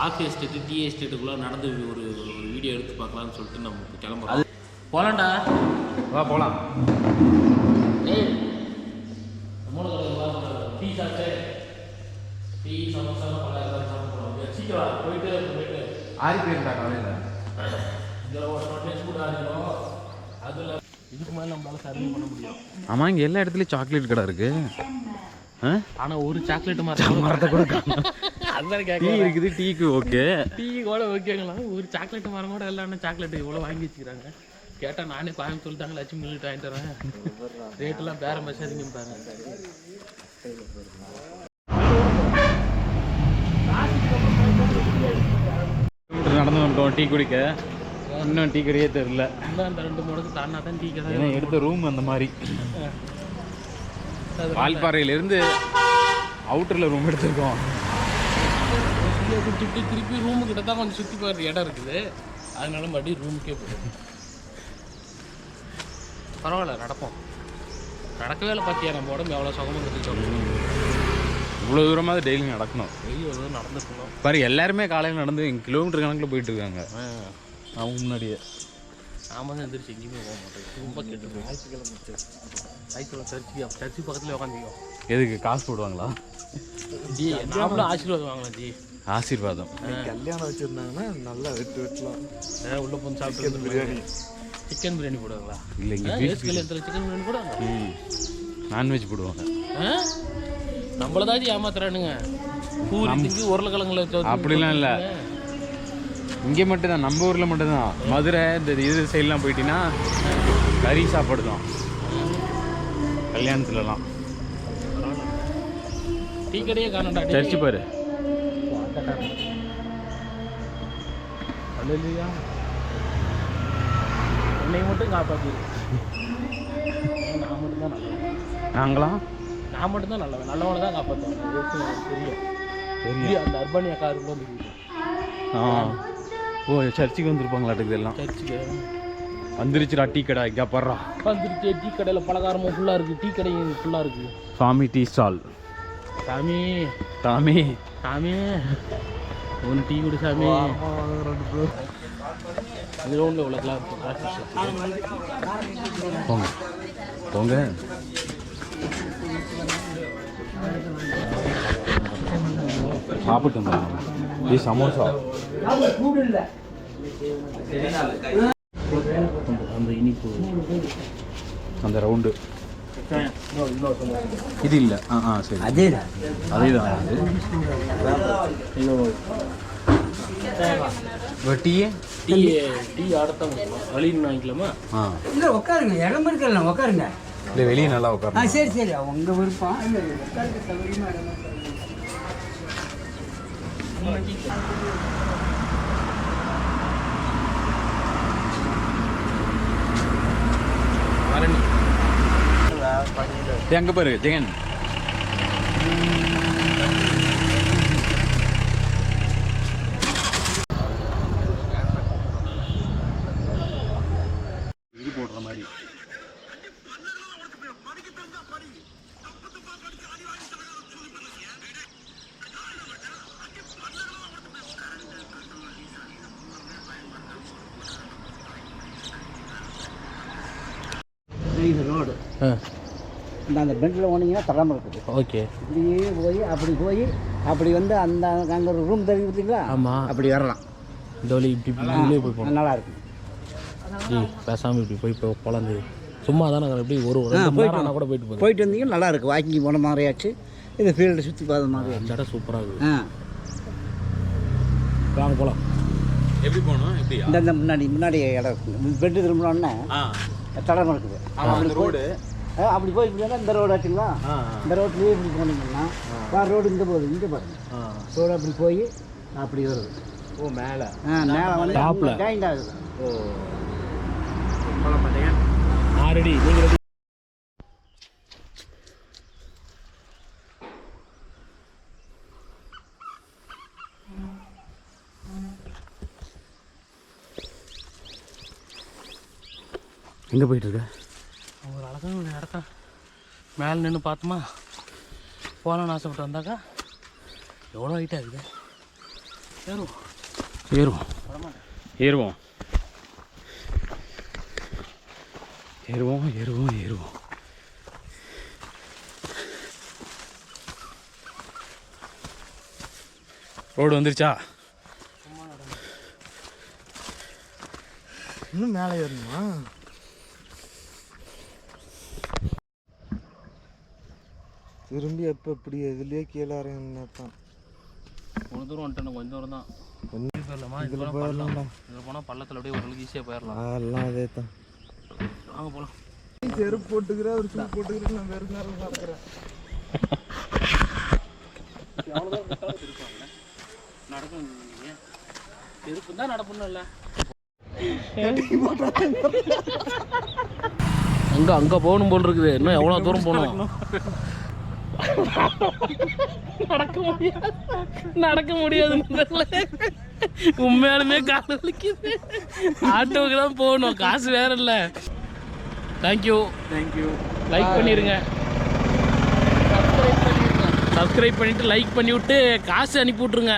Coffee estate tea எஸ்டேட்டுக்குள்ளே நடந்து ஒரு ஒரு வீடியோ எடுத்து பார்க்கலாம்னு சொல்லிட்டு நம்ம கிளம்புறோம். போலாம்டா. வா போகலாம் ஏய் டீ சாப்பிட்டு டீ சமோசா பல சாப்பிடுவோம் சீக்கிரம் போயிட்டு போயிட்டு ஆறி போயிருந்தா காலையில் இதில் ஒரு டெஸ்ட் கூட ஆடிடும் அதில் இதுக்கு மேலே நம்மளால சர்வே பண்ண முடியும். ஆமாம் இங்கே எல்லா இடத்துலையும் சாக்லேட் கடை இருக்கு. ஆ? ஆனால் ஒரு சாக்லேட் மரம் மரத்தை கூட காணோம். அதுதான் டீ இருக்குது டீக்கு ஓகே. டீ கூட ஓகேங்களா ஒரு சாக்லேட் மரம் கூட இல்லைன்னா சாக்லேட் இவ்வளோ வாங்கி வச்சுக்கிறாங்க. கேட்டால் நானே கோயம்புத்தூர் தாங்க லட்சுமி மில்லிட்டு வாங்கிட்டு வரேன். ரேட்டெல்லாம் பேரம் பேசாதீங்கப்பாங்க நடந்து வந்துட்டோம் டீ குடிக்க. இன்னும் டீ கடையே தெரில அந்த ரெண்டு மூணுக்கு தாண்டா தான் டீ கடை. ஏன்னா எடுத்த ரூம் அந்த மாதிரி. வால்பாறையிலேருந்து அவுட்டரில் ரூம் எடுத்திருக்கோம். சுற்றி திருப்பி ரூமு கிட்ட தான் கொஞ்சம் சுற்றி போகிற இடம் இருக்குது. அதனால மறுபடியும் ரூமுக்கே போயிடும். பரவாயில்ல நடப்போம் நடக்கவே இல்லை பார்த்தியா நம்ம உடம்பு எவ்வளோ சுகமாக இருந்துச்சு இவ்வளோ தூரமாவது டெய்லி நடக்கணும் வெளியே வந்து நடந்துக்கணும் பாரு எல்லாருமே காலையில் நடந்து கிலோமீட்டர் கணக்கில் போயிட்டு இருக்காங்க. அவங்க முன்னாடியே. நாம தான் எந்திரிச்சு எங்கேயுமே போக மாட்டோம். ரொம்ப கெட்டு ஞாயிற்றுக்கிழமை ஞாயிற்றுக்கிழமை சர்ச்சு பக்கத்தில் உட்காந்துக்கோ எதுக்கு காசு போடுவாங்களா? ஜி நாமளும் ஆசீர்வாதம் வாங்கலாம் ஜி ஆசீர்வாதம். கல்யாணம் வச்சிருந்தாங்கன்னா நல்லா வெட்டு வெட்டலாம். உள்ள போய் சாப்பிட்டு பிரியாணி. சிக்கன் பிரியாணி போடுவாங்களா? இல்லை இங்கே ஏசு கல்யாணத்தில் சிக்கன் பிரியாணி. போடுவாங்க ம். நான்வெஜ் போடுவாங்க. ஆ? நம்மள தான் ஏமாத்துறானுங்க. பூரி திங்கி உருளைக்கிழங்குல அப்படிலாம் இல்லை. இங்கே மட்டும்தான் நம்ம ஊரில் மட்டும்தான். மதுரை இந்த இது சைட்லாம் போயிட்டீங்கன்னா கறி சாப்பாடு தான். கல்யாணத்துலலாம். டீ கடையே காணண்டா சர்ச்சு பாரு. இல்லையா என்னை மட்டும் காப்பாற்று நான் மட்டும் தான் நல்லவன். நாங்களாம் நான் மட்டும் தான் நல்லவன். நல்லவனை தான் காப்பாற்றுவாங்க தெரியும். தெரியும். அந்த அர்பானியா காரு வந்து ஆ. ஓ சர்ச்சுக்கு வந்திருப்பாங்களாட்டுக்கு எல்லாம் சர்ச்சுக்கு. வந்துருச்சுடா டீ கடை. இங்கே படுறா வந்துருச்சு. டீ கடையில் பலகாரமும் ஃபுல்லாக இருக்குது டீ கடையும் ஃபுல்லாக இருக்குது சாமி டீ ஸ்டால். சாமி. சாமி. சாமி. ஒன்று டீ குடி சாமி. கிரவுண்டில் உள்ளதெல்லாம் போங்க. போங்க. சாப்பிட்டு வந்தாங்க டீ சமோசா. அந்த இனிப்பு. அந்த ரவுண்டு இது இல்லை. ஆ ஆ சரி. அதே அதே தான் அது இப்போ டீயே டீ டீ ஆடத்தான் வழின்னு வாங்கிக்கலாமா? ஆ. இல்லை உட்காருங்க. இடம் இருக்கலாம் உட்காருங்க. இல்லை வெளியே நல்லா ஆ உட்காரணும் சரி சரி. உங்கள் விருப்பம். இல்லை உட்காருங்க. சௌகரியமாக இடம் எங்கே பாரு ஜெகன். ரோடு. ஆ. இந்த அந்த பெண்டில் போனீங்கன்னா தராமல் இருக்குது. ஓகே. இப்படியே போய் அப்படி போய் அப்படி வந்து அந்த அங்கே ஒரு ரூம் தெரியும் பார்த்தீங்களா ஆமாம் அப்படி வரலாம் இந்த வழி இப்படி இப்படி உள்ளே போய் போகணும் நல்லா இருக்கும். ஜி பேசாமல் இப்படி போய் இப்போ குழந்தை. சும்மா தானே எப்படி ஒரு ஒரு ஆனா கூட போயிட்டு போயிட்டு வந்தீங்கன்னா நல்லா இருக்கு வாக்கிங் போன மாதிரியாச்சு. இந்த ஃபீல்டை சுற்றி பார்த்த மாதிரி இந்த இடம் சூப்பராக இருக்குது. ஆ. வாங்க போகலாம் எப்படி போகணும்? எப்படியா இந்த முன்னாடி முன்னாடி இடம் இருக்குது பெட்டு திரும்பினோடனே தடம் இருக்குது ஆ, அப்படி போய் இப்படி இந்த ரோடு ஆச்சுங்களா? இந்த ரோட்லேயே இப்படி போனீங்கன்னா வேறு ரோடு இங்கே போகுது இங்கே பாருங்க. ரோடு அப்படி போய் அப்படி வருது. ஓ மேலே. ஆ மேலே வந்து டாப்ல. ஜாயிண்ட் ஆகுது. ஓ. போகலாம் மாட்டேங்க நான் ரெடி. நீங்கள் எங்கே போயிட்டு இருக்க? ஒரு அழகான ஒரு இடத்த மேலே நின்று பார்த்தோமா? போகலான்னு ஆசைப்பட்டு வந்தாக்கா எவ்வளோ ஹைட்டாக இருக்குது? ஏறுவோம். ஏறுவோம். ஏறுவோம். ஏறுவோம் ஏறுவோம் ரோடு வந்துருச்சா? இன்னும் மேலே ஏறணுமா? திரும்பி எப்போ இப்படி எதுலேயே கீழே இறங்கினா தான் ஒரு தூரம் வந்துட்டேன் கொஞ்சம் தூரம் தான் கொஞ்சம் போயிடலாமா இதுல. பள்ளம் இதில் போனால் பள்ளத்தில் அப்படியே ஓரளவுக்கு ஈஸியாக போயிடலாம். எல்லாம் அதே தான் வாங்க போகலாம் செருப்பு போட்டுக்கிறேன் ஒரு ஷூ போட்டுக்கிறேன் நான் வெறும் நேரம் பார்க்குறேன் நடக்கும் எதுக்கு தான் நடப்பணும் இல்லை. அங்கே அங்கே போகணும் போல் இருக்குது. இன்னும் எவ்வளோ தூரம் போகணும்? நடக்க முடியாது. நடக்க முடியாது உண்மையாலுமே கால் வலிக்குது. ஆட்டோவுக்கு தான் போகணும். காசு வேற இல்லை. Thank you thank you like பண்ணிடுங்க சப்ஸ்கிரைப் பண்ணிட்டு லைக் பண்ணி விட்டு காசு அனுப்பி விட்ருங்க